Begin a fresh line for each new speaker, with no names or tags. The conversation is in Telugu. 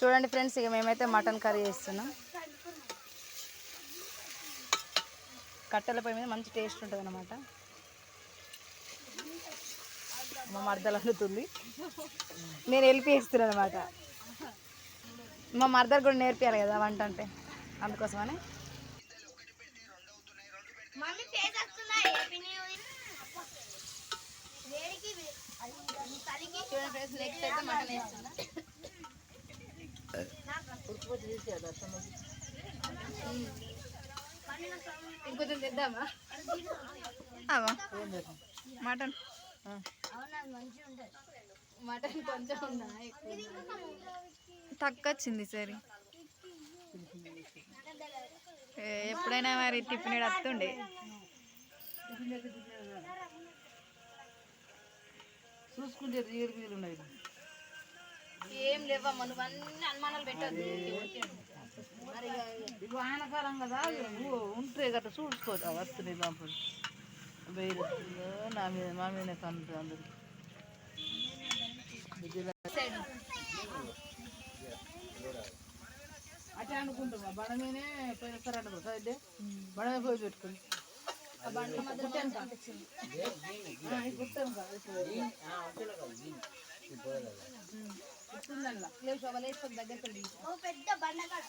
చూడండి ఫ్రెండ్స్ ఇక మేమైతే మటన్ కర్రీ చేస్తున్నాం. కట్టెల పొయ్యి మీద మంచి టేస్ట్ ఉంటుంది అనమాట మా మరదలు అందుతుంది నేను వెళ్ళి వేస్తున్నాను అనమాట మా మరదలు కూడా నేర్పియాలి కదా వంట అంటే అందుకోసమని. చూడండి ఫ్రెండ్స్ నెక్స్ట్ అయితే మటన్ వేస్తున్నా. ఇంకొంచెం తెద్దామా అవా మటన్.
అవునా మంచిగా ఉంటుంది
మటన్ కొంచెం
తక్కువ వచ్చింది సరే ఎప్పుడైనా మరి టిఫిన్ వస్తుండే
చూసుకుంటే రియల్ మీద ఉన్నాయి.
ఏం లేవమ్మా నువ్వు అన్ని అనుమానాలు పెట్టద్దు.
ఇప్పుడు ఆనకాలం కదా ఉంటే గట్రా చూసుకోవచ్చు వస్తున్నాయి దాంట్లో వేరే నా మీద మా మీద కంటు అందరు. అట్లా అనుకుంటామా బడ మీదే పోయిన సరే అనుకో సరే బడ మీద పోయి పెట్టుకుని.
ఓ పెద్ద బండకాడ.